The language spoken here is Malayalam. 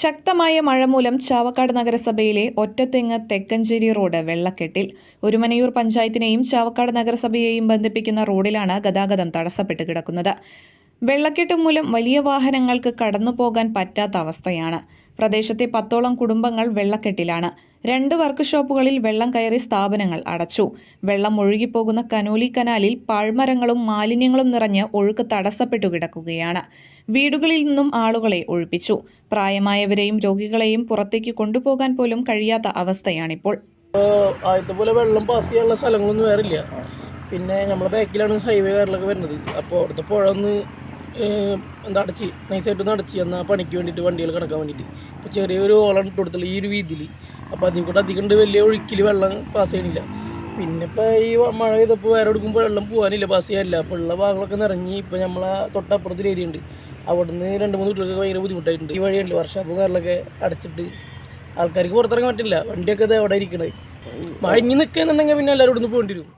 ശക്തമായ മഴ മൂലം ചാവക്കാട് നഗരസഭയിലെ ഒറ്റത്തെങ്ങ് തെക്കഞ്ചേരി റോഡ് വെള്ളക്കെട്ടിൽ ഒരുമനയൂർ പഞ്ചായത്തിനെയും ചാവക്കാട് നഗരസഭയെയും ബന്ധിപ്പിക്കുന്ന റോഡിലാണ് ഗതാഗതം തടസ്സപ്പെട്ട് കിടക്കുന്നത്. വെള്ളക്കെട്ട് മൂലം വലിയ വാഹനങ്ങൾക്ക് കടന്നു പോകാൻ പറ്റാത്ത അവസ്ഥയാണ്. പ്രദേശത്തെ പത്തോളം കുടുംബങ്ങൾ വെള്ളക്കെട്ടിലാണ്. രണ്ട് വർക്ക്ഷോപ്പുകളിൽ വെള്ളം കയറി സ്ഥാപനങ്ങൾ അടച്ചു. വെള്ളം ഒഴുകിപ്പോകുന്ന കനോലി കനാലിൽ പാഴ്മരങ്ങളും മാലിന്യങ്ങളും നിറഞ്ഞ് ഒഴുക്ക് തടസ്സപ്പെട്ടു കിടക്കുകയാണ്. വീടുകളിൽ നിന്നും ആളുകളെ ഒഴിപ്പിച്ചു. പ്രായമായവരെയും രോഗികളെയും പുറത്തേക്ക് കൊണ്ടുപോകാൻ പോലും കഴിയാത്ത അവസ്ഥയാണിപ്പോൾ. ആദ്യത്തെ വെള്ളം പാസ് ചെയ്യാനുള്ള സ്ഥലങ്ങളൊന്നും വേറില്ല. പിന്നെ നമ്മുടെ ബാക്കിലാണ് ഹൈവേ കാര്യങ്ങളൊക്കെ വരുന്നത്. അപ്പോൾ അവിടുത്തെ പുഴ ഒന്ന് എന്താ അടച്ച് നൈസായിട്ട് ഒന്ന് അടച്ച് എന്നാൽ പണിക്ക് വേണ്ടിയിട്ട് വണ്ടികൾ കിടക്കാൻ വേണ്ടിയിട്ട്. അപ്പോൾ ചെറിയൊരു ഓളം ഇട്ട് കൊടുത്തുള്ളൂ ഈ ഒരു വീതിയിൽ അപ്പോൾ അതിൽ കൂടെ അധികം ഉണ്ട് വലിയ ഒഴുക്കിൽ വെള്ളം പാസ് ചെയ്യണില്ല പിന്നെ ഇപ്പോൾ ഈ മഴ ചെയ്തപ്പോൾ വേറെ എടുക്കുമ്പോൾ വെള്ളം പോകാനില്ല പാസ് ചെയ്യാനില്ല. അപ്പോൾ ഉള്ള ഭാഗങ്ങളൊക്കെ നിറഞ്ഞ് ഇപ്പോൾ നമ്മളെ തൊട്ടപ്പുറത്തൊരു ഏരിയ ഉണ്ട്. അവിടുന്ന് രണ്ട് മൂന്ന് വീട്ടിലൊക്കെ ഭയങ്കര ബുദ്ധിമുട്ടായിട്ടുണ്ട്. ഈ വഴിയുണ്ട് വർഷാപ്പും കാറിലൊക്കെ അടച്ചിട്ട്. ആൾക്കാർക്ക് പുറത്തിറങ്ങാൻ പറ്റില്ല. വണ്ടിയൊക്കെ ഇത് അവിടെ ഇരിക്കണത്. മഴ ഇങ്ങനെ നിൽക്കുന്നുണ്ടെങ്കിൽ പിന്നെ എല്ലാവരും ഇവിടുന്ന് പോകേണ്ടി വരും.